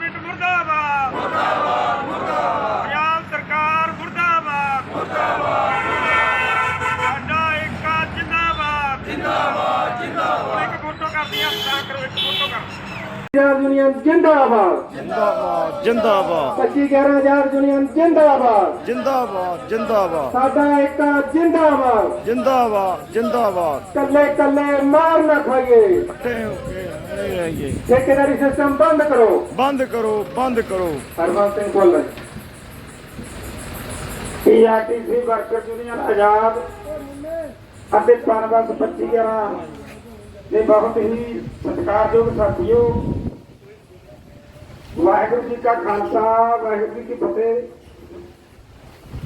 Management ਮੁਰਦਾਬਾਦ। ਮੁਰਦਾਬਾਦ ਮੁਰਦਾਬਾਦ। ਪੰਜਾਬ ਸਰਕਾਰ ਮੁਰਦਾਬਾਦ। ਮੁਰਦਾਬਾਦ। ਸਾਡਾ ਏਕਾ ਜਿੰਦਾਬਾਦ। ਜਿੰਦਾਬਾਦ ਜਿੰਦਾਬਾਦ। ਇੱਕ ਫੋਟੋ ਕਰਦੀ ਆ ਤਾਂ ਕਰੋ ਇੱਕ ਫੋਟੋ ਕਰ। ਹਜ਼ਾਰ ਯੂਨੀਅਨ ਜਿੰਦਾਬਾਦ। ਜਿੰਦਾਬਾਦ ਜਿੰਦਾਬਾਦ। 25 11000 ਯੂਨੀਅਨ ਜਿੰਦਾਬਾਦ। ਜਿੰਦਾਬਾਦ ਜਿੰਦਾਬਾਦ। ਸਾਡਾ ਏਕਾ ਜਿੰਦਾਬਾਦ। ਜਿੰਦਾਬਾਦ ਜਿੰਦਾਬਾਦ। ਕੱਲੇ ਕੱਲੇ ਮਾਰ ਨਾ ਖਾਈਏ। ਇਕੱਠੇ ਹੋ ਕੇ ਇਹ ਆਈਏ ਠੇਕੇਦਾਰੀ ਸਿਸਟਮ ਬੰਦ ਕਰੋ ਬੰਦ ਕਰੋ ਬੰਦ ਕਰੋ ਹਰਵੰਤ ਸਿੰਘ ਬੋਲਣ ਪੀਆਰਟੀਸੀ ਵਰਕਰ ਯੂਨੀਅਨ ਆਜ਼ਾਦ ਅਤੇ ਪਨਬਸ 25 11 ਦੇ ਬਹੁਤ ਹੀ ਸਤਿਕਾਰਯੋਗ ਸਾਥੀਓ ਵਾਹਿਗੁਰੂ ਜੀ ਕਾ ਖਾਲਸਾ ਵਾਹਿਗੁਰੂ ਜੀ ਕੀ ਫਤਿਹ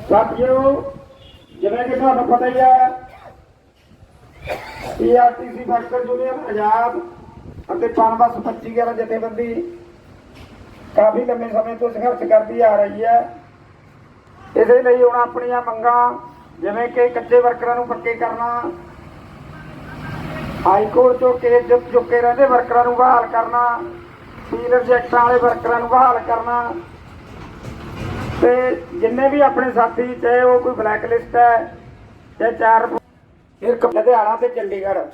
ਸਾਥੀਓ ਜਿਵੇਂ ਕਿ ਤੁਹਾਨੂੰ ਪਤਾ ਹੀ ਹੈ ਪੀਆਰਟੀਸੀ ਵਰਕਰ ਯੂਨੀਅਨ ਆਜ਼ਾਦ ਅਤੇ ਪਨਬਸ 25 11 ਜਥੇਬੰਦੀ। ਕਾਫੀ ਲੰਮੇ ਸਮੇਂ ਤੋਂ ਸੰਘਰਸ਼ ਕਰਦੀ ਆ ਰਹੀ ਹੈ। ਇਹਦੇ ਲਈ ਹੁਣ ਆਪਣੀਆਂ ਮੰਗਾਂ ਜਿਵੇਂ ਕਿ ਕੱਚੇ ਵਰਕਰਾਂ ਨੂੰ ਪੱਕੇ ਕਰਨਾ ਹਾਈ ਕੋਰਟ ਚੋਂ ਕੇਸ ਜਿੱਤ ਚੁੱਕੇ ਰਹਿੰਦੇ ਵਰਕਰਾਂ ਨੂੰ ਬਹਾਲ ਕਰਨਾ ਸੀਲ ਰਿਜੈਕਟਾਂ ਵਾਲੇ ਵਰਕਰਾਂ ਨੂੰ ਬਹਾਲ ਕਰਨਾ ਤੇ ਜਿੰਨੇ ਵੀ ਆਪਣੇ ਸਾਥੀ ਚਾਹੇ ਉਹ ਕੋਈ ਬਲੈਕ ਲਿਸਟ ਹੈ ਚਾਹੇ ਚਾਰ ਫਿਰ ਲੁਧਿਆਣਾ ਤੇ ਚੰਡੀਗੜ੍ਹ।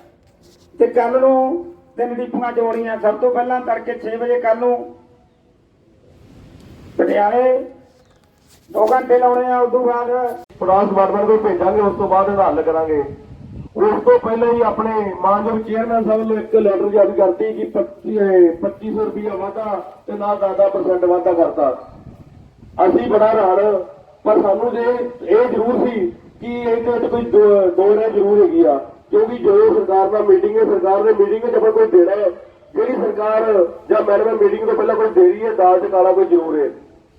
ਤੇ ਕੱਲ ਨੂੰ ਤਿੰਨ ਡਿਪੂਆਂ ਜੋੜੀਆਂ। ਸਭ ਤੋਂ ਪਹਿਲਾਂ ਤੜਕੇ 6 ਵਜੇ ਕੱਲ ਨੂੰ ਪਟਿਆਲੇ 2 ਘੰਟੇ ਲਾਉਣੇ ਆ ਉਸ ਬਾਅਦ ਫਰਾਂਸ ਡਿਪਾਰਟਮੈਂਟ ਨੂੰ ਭੇਜਾਂਗੇ, ਉਸ ਤੋਂ ਬਾਅਦ ਇਹਦਾ ਹੱਲ ਕਰਾਂਗੇ। ਉਸ ਤੋਂ ਪਹਿਲਾਂ ਹੀ ਆਪਣੇ ਮਾਨਯੋਗ ਚੇਅਰਮੈਨ ਸਾਹਿਬ ਨੂੰ ਇੱਕ ਲੈਟਰ ਜਾਰੀ ਕਰਤੀ ਕਿ 25 ਇਹ 2500 ਰੁਪਇਆ ਵਾਧਾ ਤੇ ਨਾਲ 10% ਵਾਧਾ ਕਰਤਾ। ਅਸੀਂ ਬੜਾ ਹੈਰਾਨ, ਪਰ ਸਾਨੂੰ ਜੇ ਇਹ ਜ਼ਰੂਰ ਸੀ ਕਿ ਇਹਦੇ ਵਿੱਚ ਕੋਈ ਦੋ- ਦੋ ਜ਼ਰੂਰ ਹੈਗੀ ਆ। ਕਿਉਂਕਿ ਜੋ ਸਰਕਾਰ ਨਾਲ ਮੀਟਿੰਗ ਹੈ, ਸਰਕਾਰ ਨੇ ਮੀਟਿੰਗ ਵਿੱਚ ਆਪਾਂ ਕੋਈ ਦੇਣਾ ਹੈ। ਜਿਹੜੀ ਸਰਕਾਰ ਜਾਂ ਮੈਨੇਜਮੈਂਟ ਮੀਟਿੰਗ ਤੋਂ ਪਹਿਲਾਂ ਕੋਈ ਦੇ ਹੈ, ਦਾਲ ਚ ਕਾਲਾ ਕੋਈ ਜ਼ਰੂਰ ਹੈ।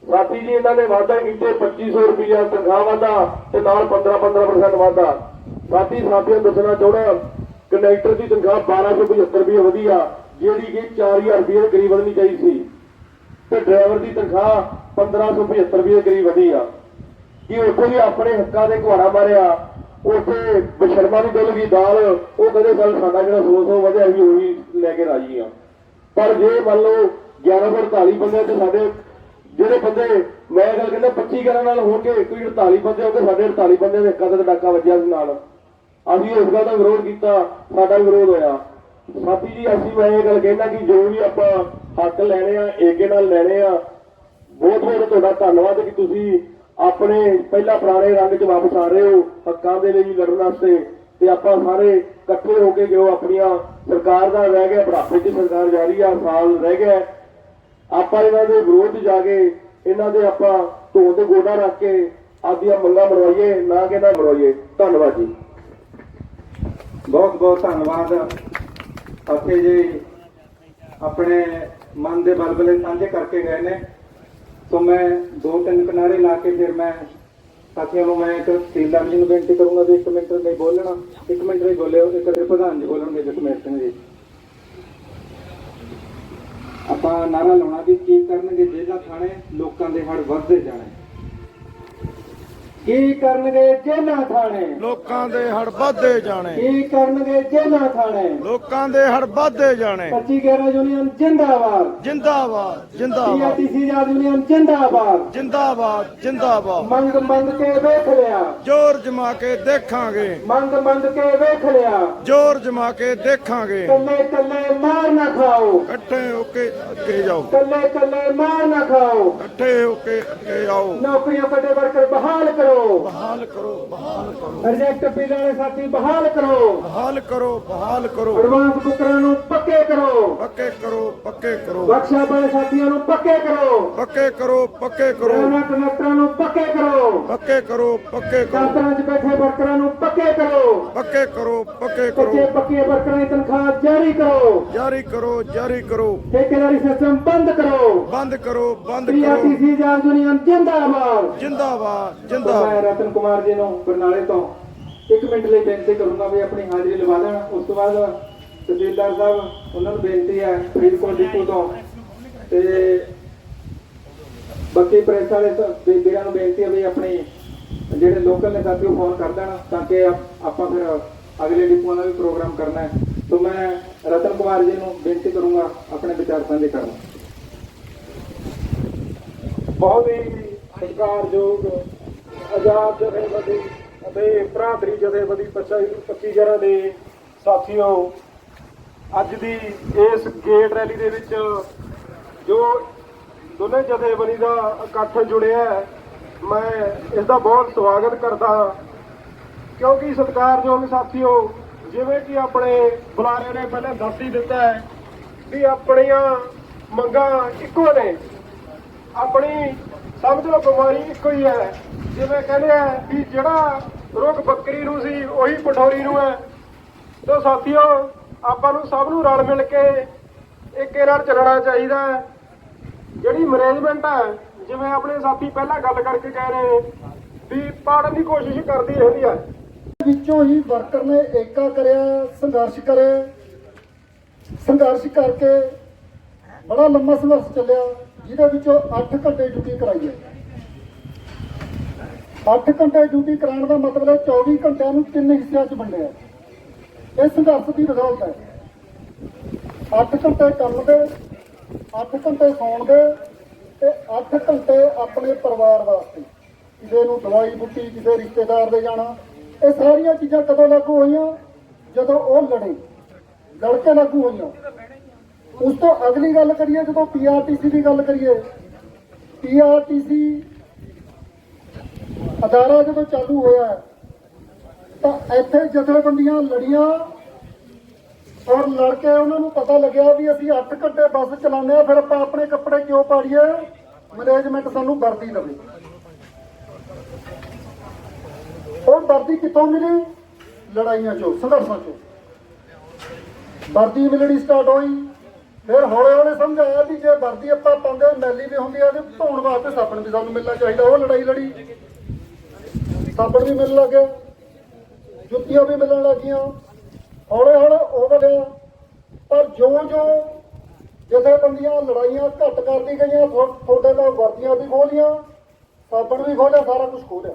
ਸਾਥੀ ਜੀ, ਇਹਨਾਂ ਨੇ ਵਾਅਦਾ ਕੀਤੇ 2500 ਰੁਪਇਆ ਤਨਖਾਹ ਵਾਧਾ ਤੇ ਨਾਲ 15-15% ਵਾਧਾ। ਸਾਥੀ, ਸਾਥੀਆਂ ਨੂੰ ਦੱਸਣਾ ਚਾਹੁੰਦਾ ਕੰਡਕਟਰ ਦੀ ਤਨਖਾਹ 1275 ਰੁਪਏ ਵਧੀਆ ਜਿਹੜੀ ਕਿ 4000 ਰੁਪਏ ਦੇ ਕਰੀਬ ਵਧਣੀ ਚਾਹੀਦੀ ਸੀ। ਤੇ ਡਰਾਈਵਰ ਦੀ ਤਨਖਾਹ 1575 ਰੁਪਏ ਦੇ ਕਰੀਬ ਵਧੀ ਆ। ਕਿ ਉੱਥੇ ਵੀ ਆਪਣੇ ਹੱਕਾਂ ਦੇ ਘੁਆੜਾ ਮਾਰਿਆ? ਉੱਥੇ ਬਸ਼ਰਮਾ ਦੀ ਗੱਲ ਵੀ ਦਾਲ, ਉਹ ਕਹਿੰਦੇ ਚੱਲ ਸਾਡਾ ਜਿਹੜਾ 200 ਵਧਿਆ ਸੀ, ਉਹੀ ਲੈ ਕੇ ਰਾਜੀ ਆ। ਪਰ ਜੇ ਮੰਨ ਲਓ 1148 ਬੰਦੇ ਤੇ ਸਾਡੇ, ਜਿਹੜੇ ਬੰਦੇ, ਮੈਂ ਗੱਲ ਕਹਿੰਦਾ 25 ਕਰਨ ਨਾਲ ਹੋਣਗੇ ਕੋਈ 48 ਬੰਦੇ ਹੋਣਗੇ ਸਾਡੇ 48 ਬੰਦੇ ਦੇ ਹੱਕਾਂ ਡਾਕਾ ਵੱਜਿਆ ਸੀ ਨਾਲ। ਅਸੀਂ ਉਸ ਗੱਲ ਦਾ ਵਿਰੋਧ ਕੀਤਾ, ਸਾਡਾ ਵਿਰੋਧ ਹੋਇਆ। ਸਾਥੀ ਜੀ, ਅਸੀਂ ਮੈਂ ਇਹ ਗੱਲ ਕਹਿੰਦਾ ਕਿ ਜੋ ਵੀ ਆਪਾਂ ਹੱਕ ਲੈਣੇ ਆ, ਏਕੇ ਨਾਲ ਲੈਣੇ ਆ, ਬਹੁਤ ਬਹੁਤ ਤੁਹਾਡਾ ਧੰਨਵਾਦ ਕਿ ਤੁਸੀਂ ਆਪਣੇ ਪਹਿਲਾਂ ਪੁਰਾਣੇ ਰੰਗ 'ਚ ਵਾਪਸ ਆ ਰਹੇ ਹੋ, ਹੱਕਾਂ ਦੇ ਲਈ ਲੜਨ ਵਾਸਤੇ। ਤੇ ਆਪਾਂ ਸਾਰੇ ਇਕੱਠੇ ਹੋ ਕੇ ਜੋ ਆਪਣੀਆਂ ਸਰਕਾਰ ਦਾ ਰਹਿ ਗਿਆ, ਬੁਢਾਪੇ 'ਚ ਸਰਕਾਰ ਜਾਰੀ ਆ, ਸਾਲ ਰਹਿ ਗਿਆ। ਆਪਾਂ ਇਹਨਾਂ ਦੇ ਵਿਰੋਧ ਜਾ ਕੇ, ਇਹਨਾਂ ਦੇ ਆਪਾਂ ਢੋਲ ਤੇ ਗੋਡਾ ਰੱਖ ਕੇ ਆਪਦੀਆਂ ਮੰਗਾਂ ਮਨਵਾਈਏ ਨਾ ਕਿ ਨਾ ਮਨਵਾਈਏ ਧੰਨਵਾਦ ਜੀ। ਬਹੁਤ ਬਹੁਤ ਧੰਨਵਾਦ। ਅਤੇ ਜੀ ਆਪਣੇ ਮਨ ਦੇ ਬਲਬਲੇ ਸਾਂਝੇ ਕਰਕੇ ਗਏ ਨੇ ਸੋ ਮੈਂ ਦੋ ਤਿੰਨ ਕਿਨਾਰੇ ਲਾ ਕੇ ਫਿਰ ਮੈਂ ਸਾਥੀਆਂ ਨੂੰ ਮੈਂ ਇੱਕ ਤਹਿਸੀਲਦਾਰ ਜੀ ਨੂੰ ਬੇਨਤੀ ਕਰੂੰਗਾ ਵੀ ਇੱਕ ਮਿੰਟ ਲਈ ਬੋਲਣਾ, ਇੱਕ ਮਿੰਟ ਲਈ ਬੋਲਿਓ, ਇੱਕ ਦੇ ਪ੍ਰਧਾਨ ਜੀ ਬੋਲਣਗੇ ਜਸਮੇਰ ਸਿੰਘ ਜੀ। ਆਪਾਂ ਨਾਰਾ ਲਾਉਣਾ ਵੀ ਕੀ ਕਰਨਗੇ ਜੇਲ੍ਹਾਂ ਥਾਣੇ ਲੋਕਾਂ ਦੇ ਹੜ ਵੱਧਦੇ ਜਾਣੇ। ਕੀ ਕਰਨਗੇ ਜੇਲ੍ਹਾਂ ਥਾਣੇ? ਲੋਕਾਂ ਦੇ ਹੜ ਵੱਧਦੇ ਜਾਣੇ। ਕੀ ਕਰਨਗੇ ਜੇਲ੍ਹਾਂ ਥਾਣੇ? ਲੋਕਾਂ ਦੇ ਹੜ ਵੱਧਦੇ ਜਾਣੇ। 25 11 ਯੂਨੀਅਨ ਜਿੰਦਾਬਾਦ। ਜਿੰਦਾਬਾਦ ਜਿੰਦਾਬਾਦ। ਪੀਆਰਟੀਸੀ ਆਜ਼ਾਦ ਯੂਨੀਅਨ ਜਿੰਦਾਬਾਦ। ਜਿੰਦਾਬਾਦ ਜਿੰਦਾਬਾਦ। ਮੰਗ ਮੰਗ ਕੇ ਵੇਖ ਲਿਆ। ਜ਼ੋਰ ਜਮਾ ਕੇ ਦੇਖਾਂਗੇ। ਮੰਗ ਮੰਗ ਕੇ ਵੇਖ ਲਿਆ। ਜ਼ੋਰ ਜਮਾ ਕੇ ਦੇਖਾਂਗੇ। ਕੱਲੇ ਕੱਲੇ ਮਾਰ ਨਾ ਖਾਓ। ਇਕੱਠੇ ਹੋ ਕੇ ਅੱਗੇ ਜਾਓ। ਕੱਲੇ ਕੱਲੇ ਮਾਰ ਨਾ ਖਾਓ। ਇਕੱਠੇ ਹੋ ਕੇ ਅੱਗੇ ਆਓ। ਨੌਕਰੀਆਂ ਕੱਢੇ ਵਰਕਰ ਬਹਾਲ ਕਰੋ। ਬਹਾਲ ਕਰੋ ਬਹਾਲ ਕਰੋ। ਰਿਜੈਕਟ ਪੀਣ ਵਾਲੇ ਸਾਥੀ ਬਹਾਲ ਕਰੋ। ਬਹਾਲ ਕਰੋ ਬਹਾਲ ਕਰੋ। ਐਡਵਾਂਸ ਬੁਕਰਾਂ ਨੂੰ ਪੱਕੇ ਕਰੋ। ਪੱਕੇ ਕਰੋ ਪੱਕੇ ਕਰੋ। ਵਰਕਸ਼ਾਪ ਵਾਲੇ ਸਾਥੀਆਂ ਨੂੰ ਪੱਕੇ ਕਰੋ। ਪੱਕੇ ਕਰੋ ਪੱਕੇ ਕਰੋ। ਡਰਾਈਵਰਾਂ ਕੰਡਕਟਰਾਂ ਨੂੰ ਪੱਕੇ ਕਰੋ। ਪੱਕੇ ਕਰੋ ਪੱਕੇ ਕਰੋ। ਦਫ਼ਤਰਾਂ 'ਚ ਬੈਠੇ ਵਰਕਰਾਂ ਨੂੰ ਪੱਕੇ ਕਰੋ। ਪੱਕੇ ਕਰੋ ਪੱਕੇ ਕੱਚੇ ਕਰੋ ਪੱਕੇ ਵਰਕਰਾਂ ਦੀ ਤਨਖਾਹ ਜਾਰੀ ਕਰੋ। ਜਾਰੀ ਕਰੋ ਜਾਰੀ ਕਰੋ। ਠੇਕੇਦਾਰੀ ਸਿਸਟਮ ਬੰਦ ਕਰੋ। ਬੰਦ ਕਰੋ ਬੰਦ ਕਰੋ। ਪੀਆਰਟੀਸੀ ਆਜ਼ਾਦ ਯੂਨੀਅਨ ਜਿੰਦਾਬਾਦ। ਜਿੰਦਾਬਾਦ ਜਿੰਦਾਬਾਦ। ਮੈਂ ਰਤਨ ਕੁਮਾਰ ਜੀ ਨੂੰ ਬਰਨਾਲੇ ਤੋਂ। ਇੱਕ ਮਿੰਟ ਲਈ ਬੇਨਤੀ ਕਰੂੰਗਾ ਵੀ ਆਪਣੀ ਹਾਜ਼ਰੀ ਲਵਾ ਦੇਣ। ਉਸ ਤੋਂ ਬਾਅਦ ਤਹਿਸੀਲਦਾਰ ਸਾਹਿਬ ਉਹਨਾਂ ਨੂੰ ਬੇਨਤੀ ਹੈ ਫਰੀਦਕੋਟ ਡਿਪੂ ਤੋਂ। ਤੇ ਬਾਕੀ ਪ੍ਰੈਸ ਵਾਲੇ ਵੀਰਾਂ ਨੂੰ ਬੇਨਤੀ ਹੈ ਵੀ ਆਪਣੇ ਜਿਹੜੇ ਲੋਕਲ ਨੇ ਸਾਥੀ ਉਹ ਫੋਨ ਕਰ ਦੇਣ ਤਾਂ ਕਿ ਆਪਾਂ ਫਿਰ ਅਗਲੇ ਡਿਪੂਆਂ ਦਾ ਵੀ ਪ੍ਰੋਗਰਾਮ ਕਰਨਾ ਹੈ। ਸੋ ਮੈਂ ਰਤਨ ਕੁਮਾਰ ਜੀ ਨੂੰ ਬੇਨਤੀ ਕਰੂੰਗਾ ਆਪਣੇ ਵਿਚਾਰ ਸਾਂਝੇ ਕਰਨ। ਬਹੁਤ ਹੀ ਸਤਿਕਾਰਯੋਗ ਆਜ਼ਾਦ ਜਥੇਬੰਦੀ ਅਤੇ ਭਰਾਤਰੀ ਜਥੇਬੰਦੀ 25 25 ਦੇ ਸਾਥੀਓ, ਅੱਜ ਦੀ ਇਸ ਗੇਟ ਰੈਲੀ ਦੇ ਵਿੱਚ ਜੋ ਦੋਨੇ ਜਥੇਬੰਦੀ ਦਾ ਇਕੱਠ ਜੁੜਿਆ ਮੈਂ ਇਸ ਦਾ ਬਹੁਤ ਸਵਾਗਤ ਕਰਦਾ ਹਾਂ। ਕਿਉਂਕਿ ਸਤਿਕਾਰਯੋਗ ਸਾਥੀਓ, ਜਿਵੇਂ ਕਿ ਆਪਣੇ ਬੁਲਾਰਿਆਂ ਨੇ ਪਹਿਲਾਂ ਦੱਸ ਹੀ ਦਿੱਤਾ ਹੈ ਵੀ ਆਪਣੀਆਂ ਮੰਗਾਂ ਇੱਕੋ ਨੇ। ਆਪਣੀ ਸਮਝ ਲਓ ਬਿਮਾਰੀ ਇੱਕੋ ਹੀ ਹੈ। ਜਿਵੇਂ ਕਹਿੰਦੇ ਆ ਵੀ ਜਿਹੜਾ ਰੋਗ ਬੱਕਰੀ ਨੂੰ ਸੀ, ਉਹੀ ਪਠੋਰੀ ਨੂੰ ਹੈ। ਤੇ ਸਾਥੀਓ, ਆਪਾਂ ਨੂੰ ਸਭ ਨੂੰ ਰਲ ਮਿਲ ਕੇ ਇੱਕੇ ਨਾਲ ਚੱਲਣਾ ਚਾਹੀਦਾ ਹੈ। ਜਿਹੜੀ ਮੈਨੇਜਮੈਂਟ ਹੈ ਜਿਵੇਂ ਆਪਣੇ ਸਾਥੀ ਪਹਿਲਾਂ ਗੱਲ ਕਰਕੇ ਕਹਿ ਰਹੇ ਵੀ ਪਾੜਨ ਦੀ ਕੋਸ਼ਿਸ਼ ਕਰਦੀ ਰਹਿੰਦੀ ਹੈ ਵਿੱਚੋਂ ਹੀ ਵਰਕਰ ਨੇ ਏਕਾ ਕਰਿਆ, ਸੰਘਰਸ਼ ਕਰੇ। ਸੰਘਰਸ਼ ਕਰਕੇ ਬੜਾ ਲੰਮਾ ਸੰਘਰਸ਼ ਚੱਲਿਆ, ਜਿਹਦੇ ਵਿੱਚੋਂ 8 ਘੰਟੇ ਡਿਊਟੀ ਕਰਾਈ ਹੈ। 8 ਘੰਟੇ ਡਿਊਟੀ ਕਰਾਉਣ ਦਾ ਮਤਲਬ ਹੈ 24 ਘੰਟਿਆਂ ਨੂੰ ਤਿੰਨ ਹਿੱਸਿਆਂ 'ਚ ਵੰਡਿਆ। ਇਹ ਸੰਘਰਸ਼ ਦੀ ਰਿਜ਼ਲਟ ਹੈ। 8 ਘੰਟੇ ਕੰਮ ਦੇ 8 ਘੰਟੇ ਸੌਣ ਦੇ ਤੇ 8 ਘੰਟੇ ਆਪਣੇ ਪਰਿਵਾਰ ਵਾਸਤੇ। ਕਿਸੇ ਨੂੰ ਦਵਾਈ ਬੁੱਟੀ, ਕਿਸੇ ਰਿਸ਼ਤੇਦਾਰ ਦੇ ਜਾਣਾ। ਇਹ ਸਾਰੀਆਂ ਚੀਜ਼ਾਂ ਕਦੋਂ ਲਾਗੂ ਹੋਈਆਂ? ਜਦੋਂ ਉਹ ਲੜੇ। ਲੜ ਕੇ ਲਾਗੂ ਹੋਈਆਂ। ਉਸ ਤੋਂ ਅਗਲੀ ਗੱਲ ਕਰੀਏ, ਜਦੋਂ ਪੀਆਰਟੀਸੀ ਦੀ ਗੱਲ ਕਰੀਏ। ਪੀਆਰਟੀਸੀ ਅਦਾਰਾ ਜਦੋਂ ਚਾਲੂ ਹੋਇਆ, ਤਾਂ ਇੱਥੇ ਜਥੇਬੰਦੀਆਂ ਲੜੀਆਂ। ਔਰ ਲੜ ਕੇ ਉਹਨਾਂ ਨੂੰ ਪਤਾ ਲੱਗਿਆ ਵੀ ਅਸੀਂ 8 ਘੰਟੇ ਬੱਸ ਚਲਾਉਂਦੇ ਆ ਫਿਰ ਆਪਾਂ ਆਪਣੇ ਕੱਪੜੇ ਕਿਉਂ ਪਾੜੀਏ? ਮੈਨੇਜਮੈਂਟ ਸਾਨੂੰ ਵਰਦੀ ਦੇਵੇ। ਉਹ ਵਰਦੀ ਕਿੱਥੋਂ ਮਿਲੀ? ਲੜਾਈਆਂ ਚੋਂ, ਸੰਘਰਸ਼ਾਂ ਚੋਂ। ਵਰਦੀ ਮਿਲਣੀ ਸਟਾਰਟ ਹੋਈ। ਫਿਰ ਹੌਲੇ ਹੌਲੇ ਸਮਝ ਆਇਆ ਵੀ ਜੇ ਵਰਦੀ ਆਪਾਂ ਪਾਉਂਦੇ, ਮੈਲੀ ਵੀ ਹੁੰਦੀ ਆ, ਤੇ ਧੋਣ ਵਾਸਤੇ ਸਾਬਣ ਵੀ ਸਾਨੂੰ ਮਿਲਣਾ ਚਾਹੀਦਾ, ਉਹ ਲੜਾਈ ਲੜੀ। ਸਾਬਣ ਵੀ ਮਿਲਣ ਲੱਗ ਗਿਆ, ਜੁੱਤੀਆਂ ਵੀ ਮਿਲਣ ਲੱਗੀਆਂ। ਹੌਲੇ ਹੌਲੇ ਉਹ ਵਧਿਆ ਪਰ ਜੋ ਜੋ ਜਥੇਬੰਦੀਆਂ ਲੜਾਈਆਂ ਘੱਟ ਕਰਦੀ ਗਈਆਂ ਤੁਹਾਡੇ ਨਾਲ ਵਰਦੀਆਂ ਵੀ ਖੋਲੀਆਂ, ਸਾਬਣ ਵੀ ਖੋਲਿਆ, ਸਾਰਾ ਕੁਝ ਖੋਲਿਆ।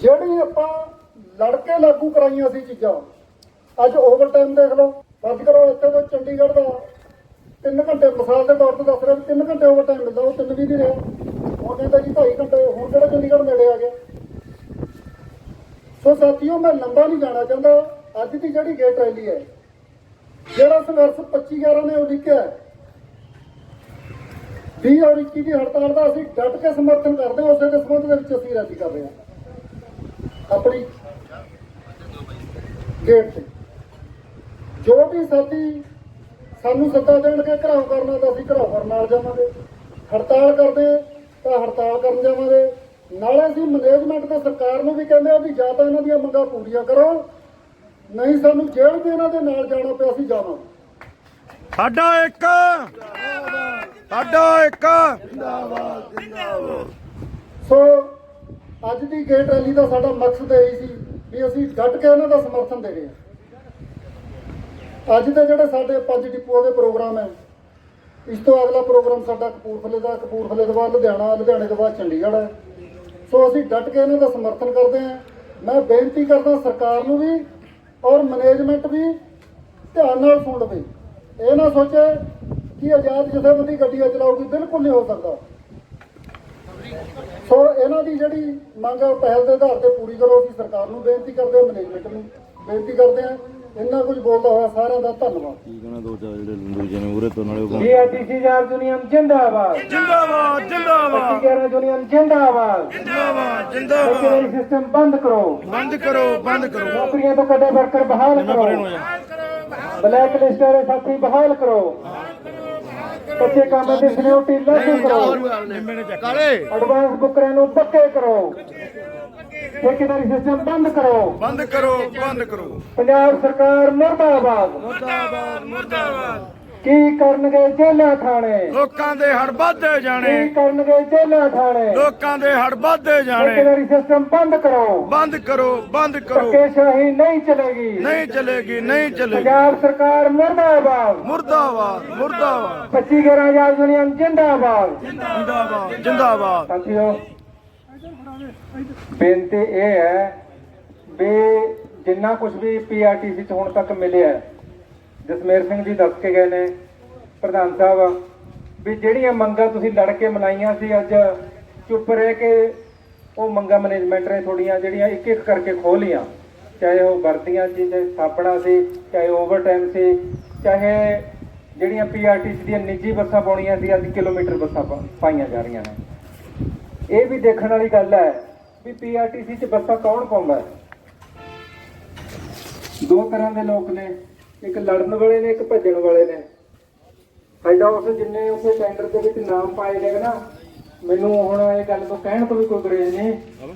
ਜਿਹੜੀ ਆਪਾਂ ਲੜ ਕੇ ਲਾਗੂ ਕਰਾਈਆਂ ਸੀ ਚੀਜ਼ਾਂ, ਅੱਜ ਓਵਰ ਟਾਈਮ ਦੇਖ ਲਓ ਫਰਜ਼ ਕਰੋ ਇੱਥੇ ਤੋਂ ਚੰਡੀਗੜ੍ਹ ਦਾ। 3 ਘੰਟੇ ਮਿਸਾਲ ਦੇ ਤੌਰ ਤੇ ਦੱਸ ਰਿਹਾ 3 ਘੰਟੇ ਓਵਰ ਟਾਈਮ ਮਿਲਦਾ, ਉਹ 3 ਵੀ ਨਹੀਂ ਰਿਹਾ। ਉਹ ਕਹਿੰਦਾ ਜੀ 2.5 ਘੰਟੇ, ਹੁਣ ਕਿਹੜਾ ਚੰਡੀਗੜ੍ਹ ਨੇੜੇ ਆ ਗਿਆ? ਸੋ ਸਾਥੀਓ, ਮੈਂ ਲੰਬਾ ਨਹੀਂ ਜਾਣਾ ਚਾਹੁੰਦਾ। ਅੱਜ ਦੀ ਜਿਹੜੀ ਗੇਟ ਰੈਲੀ ਹੈ, ਜਿਹੜਾ ਸੰਘਰਸ਼ 25 11 ਨੇ ਉਲੀਕਿਆ 20 ਔਰ 21 ਦੀ ਹੜਤਾਲ ਦਾ ਅਸੀਂ ਡਟ ਕੇ ਸਮਰਥਨ ਕਰਦੇ ਹਾਂ, ਉਸੇ ਦੇ ਸੰਬੰਧ ਦੇ ਵਿੱਚ ਅਸੀਂ ਰੈਲੀ ਕਰ ਰਹੇ ਹਾਂ। ਆਪਣੀ ਗੇਟ ਤੇ। ਜੋ ਵੀ ਸਾਥੀ ਸਾਨੂੰ ਸੱਦਾ ਦੇਣਗੇ, ਘਰਾਓ ਕਰਨਾ ਤਾਂ ਅਸੀਂ ਘਰਾਓ ਕਰਨ ਨਾਲ ਜਾਵਾਂਗੇ। ਹੜਤਾਲ ਕਰਦੇ ਤਾਂ ਹੜਤਾਲ ਕਰਨ ਜਾਵਾਂਗੇ। ਨਾਲੇ ਅਸੀਂ ਮੈਨੇਜਮੈਂਟ ਤੇ ਸਰਕਾਰ ਨੂੰ ਵੀ ਕਹਿੰਦੇ ਆ ਵੀ ਜਾਂ ਤਾਂ ਇਹਨਾਂ ਦੀਆਂ ਮੰਗਾਂ ਪੂਰੀਆਂ ਕਰੋ ਨਹੀਂ ਸਾਨੂੰ ਜੇਲ੍ਹ ਵੀ ਇਹਨਾਂ ਦੇ ਨਾਲ ਜਾਣਾ ਪਿਆ ਅਸੀਂ ਜਾਵਾਂਗੇ। ਸਾਡਾ ਇੱਕ ਸਾਡਾ ਇੱਕ। ਸੋ ਅੱਜ ਦੀ ਗੇਟ ਰੈਲੀ ਦਾ ਸਾਡਾ ਮਕਸਦ ਇਹ ਸੀ ਵੀ ਅਸੀਂ ਡਟ ਕੇ ਉਹਨਾਂ ਦਾ ਸਮਰਥਨ ਦੇ ਰਹੇ ਹਾਂ ਅੱਜ ਦੇ ਜਿਹੜੇ ਸਾਡੇ ਪੰਜ ਡਿਪੂਆਂ ਦੇ ਪ੍ਰੋਗਰਾਮ ਹੈ ਇਸ ਤੋਂ ਅਗਲਾ ਪ੍ਰੋਗਰਾਮ ਸਾਡਾ ਕਪੂਰਥਲੇ ਦਾ ਕਪੂਰਥਲੇ ਤੋਂ ਬਾਅਦ ਲੁਧਿਆਣਾ ਲੁਧਿਆਣੇ ਤੋਂ ਬਾਅਦ ਚੰਡੀਗੜ੍ਹ ਹੈ। ਸੋ ਅਸੀਂ ਡਟ ਕੇ ਇਹਨਾਂ ਦਾ ਸਮਰਥਨ ਕਰਦੇ ਹਾਂ। ਮੈਂ ਬੇਨਤੀ ਕਰਦਾ ਸਰਕਾਰ ਨੂੰ ਵੀ ਔਰ ਮੈਨੇਜਮੈਂਟ ਵੀ ਧਿਆਨ ਨਾਲ ਸੁਣ ਲਵੇ। ਇਹ ਨਾ ਸੋਚੇ ਕਿ ਆਜ਼ਾਦ ਜਥੇਬੰਦੀ ਗੱਡੀਆਂ ਚਲਾਉਗੀ ਬਿਲਕੁਲ ਨਹੀਂ ਹੋ ਸਕਦਾ। ਸੋ ਇਹਨਾਂ ਦੀ ਜਿਹੜੀ ਮੰਗ ਹੈ ਉਹ ਪਹਿਲ ਦੇ ਆਧਾਰ ਤੇ ਪੂਰੀ ਕਰੋ। ਅਸੀਂ ਸਰਕਾਰ ਨੂੰ ਬੇਨਤੀ ਕਰਦੇ ਹਾਂ ਮੈਨੇਜਮੈਂਟ ਨੂੰ ਬੇਨਤੀ ਕਰਦੇ ਹਾਂ। ਇੰਨਾ ਕੁਝ ਬੋਲਦਾ ਹੋਇਆ ਸਾਰਿਆਂ ਦਾ ਧੰਨਵਾਦ। ਪੀਆਰਟੀਸੀ ਯਾਰ ਯੂਨੀਅਨ ਜਿੰਦਾਬਾਦ। ਜਿੰਦਾਬਾਦ ਜਿੰਦਾਬਾਦ। 11 ਯੂਨੀਅਨ ਜਿੰਦਾਬਾਦ। ਜਿੰਦਾਬਾਦ ਜਿੰਦਾਬਾਦ। ਸਿਸਟਮ ਬੰਦ ਕਰੋ। ਬੰਦ ਕਰੋ ਬੰਦ ਕਰੋ। ਨੌਕਰੀਆਂ ਤੋਂ ਕੱਢੇ ਵਰਕਰ ਬਹਾਲ ਕਰੋ। ਬਲੈਕ ਲਿਸਟ ਵਾਲੇ ਸਾਥੀ ਬਹਾਲ ਕਰੋ। ਕੱਚੇ ਕੰਮ ਦੀ ਸਿਕਿਉਰਿਟੀ ਲਾਗੂ ਕਰੋ। ਐਡਵਾਂਸ ਬੁੱਕਰਾਂ ਨੂੰ ਪੱਕੇ ਕਰੋ। ਠੇਕੇਦਾਰੀ ਸਿਸਟਮ ਬੰਦ ਕਰੋ। ਬੰਦ ਕਰੋ ਬੰਦ ਕਰੋ। ਪੰਜਾਬ ਸਰਕਾਰ ਮੁਰਦਾਬਾਦ। ਮੁਰਦਾਬਾਦ ਮੁਰਦਾਬਾਦ। ਕੀ ਕਰਨਗੇ ਜੇਲ੍ਹਾਂ ਥਾਣੇ? ਲੋਕਾਂ ਦੇ ਹੜ ਵੱਧਦੇ ਕੀ ਜਾਣੇ ਕਰਨਗੇ ਜੇਲ੍ਹਾਂ ਥਾਣੇ? ਲੋਕਾਂ ਦੇ ਹੜ ਵੱਧਦੇ ਜਾਣੇ। ਠੇਕੇਦਾਰੀ ਸਿਸਟਮ ਬੰਦ ਕਰੋ। ਬੰਦ ਕਰੋ ਬੰਦ ਕਰੋ। ਧੱਕੇਸ਼ਾਹੀ ਨਹੀਂ ਚਲੇਗੀ। ਨਹੀਂ ਚਲੇਗੀ ਨਹੀਂ ਚਲੇਗੀ। ਪੰਜਾਬ ਸਰਕਾਰ ਮੁਰਦਾਬਾਦ। ਮੁਰਦਾਬਾਦ ਮੁਰਦਾਬਾਦ। 25 11 ਆਜ਼ਾਦ ਯੂਨੀਅਨ ਜਿੰਦਾਬਾਦ। ਜਿੰਦਾਬਾਦ ਜਿੰਦਾਬਾਦ। ਸਾਥੀਓ ਬੇਨਤੀ ਇਹ ਹੈ ਵੀ ਜਿੰਨਾ ਕੁਝ ਵੀ ਪੀਆਰਟੀਸੀ ਚ ਹੁਣ ਤੱਕ ਮਿਲਿਆ ਜਸਮੇਰ ਸਿੰਘ ਜੀ ਦੱਸ ਕੇ ਗਏ ਨੇ, ਪ੍ਰਧਾਨ ਸਾਹਿਬ, ਵੀ ਜਿਹੜੀਆਂ ਮੰਗਾਂ ਤੁਸੀਂ ਲੜ ਕੇ ਮਨਾਈਆਂ ਸੀ ਅੱਜ, ਚੁੱਪ ਰਹਿ ਕੇ ਉਹ ਮੰਗਾਂ ਮੈਨੇਜਮੈਂਟ ਨੇ ਥੋੜੀਆਂ ਜਿਹੜੀਆਂ ਇੱਕ ਇੱਕ ਕਰਕੇ ਖੋਹ ਲਈਆਂ, ਚਾਹੇ ਉਹ ਵਰਦੀਆਂ ਸੀ, ਚਾਹੇ ਥਾਪੜਾ ਸੀ, ਚਾਹੇ ਓਵਰਟਾਈਮ ਸੀ, ਚਾਹੇ ਜਿਹੜੀਆਂ ਪੀਆਰਟੀਸੀ ਦੀਆਂ ਨਿੱਜੀ ਬੱਸਾਂ ਪਾਉਣੀਆਂ ਸੀ, ਅੱਜ ਕਿਲੋਮੀਟਰ ਬੱਸਾਂ ਪਾ- ਪਾਈਆਂ ਜਾ ਰਹੀਆਂ ਨੇ। ਇਹ ਵੀ ਦੇਖਣ ਵਾਲੀ ਗੱਲ ਹੈ ਵੀ ਪੀਆਰਟੀਸੀ 'ਚ ਬੱਸਾਂ ਕੌਣ ਪਾਉਂਦਾ ਦੋ ਤਰ੍ਹਾਂ ਦੇ ਲੋਕ ਨੇ, ਇੱਕ ਲੜਨ ਵਾਲੇ ਨੇ, ਇੱਕ ਭੱਜਣ ਵਾਲੇ ਨੇ। ਸਾਡਾ ਉਸ ਜਿੰਨੇ ਉਸੇ ਟੈਂਡਰ ਦੇ ਵਿੱਚ ਨਾਮ ਪਾਏ ਗਏ ਨਾ, ਮੈਨੂੰ ਹੁਣ ਇਹ ਗੱਲ ਤੋਂ ਕਹਿਣ ਤੋਂ ਵੀ ਕੋਈ ਗੁਰੇਜ਼ ਨਹੀਂ।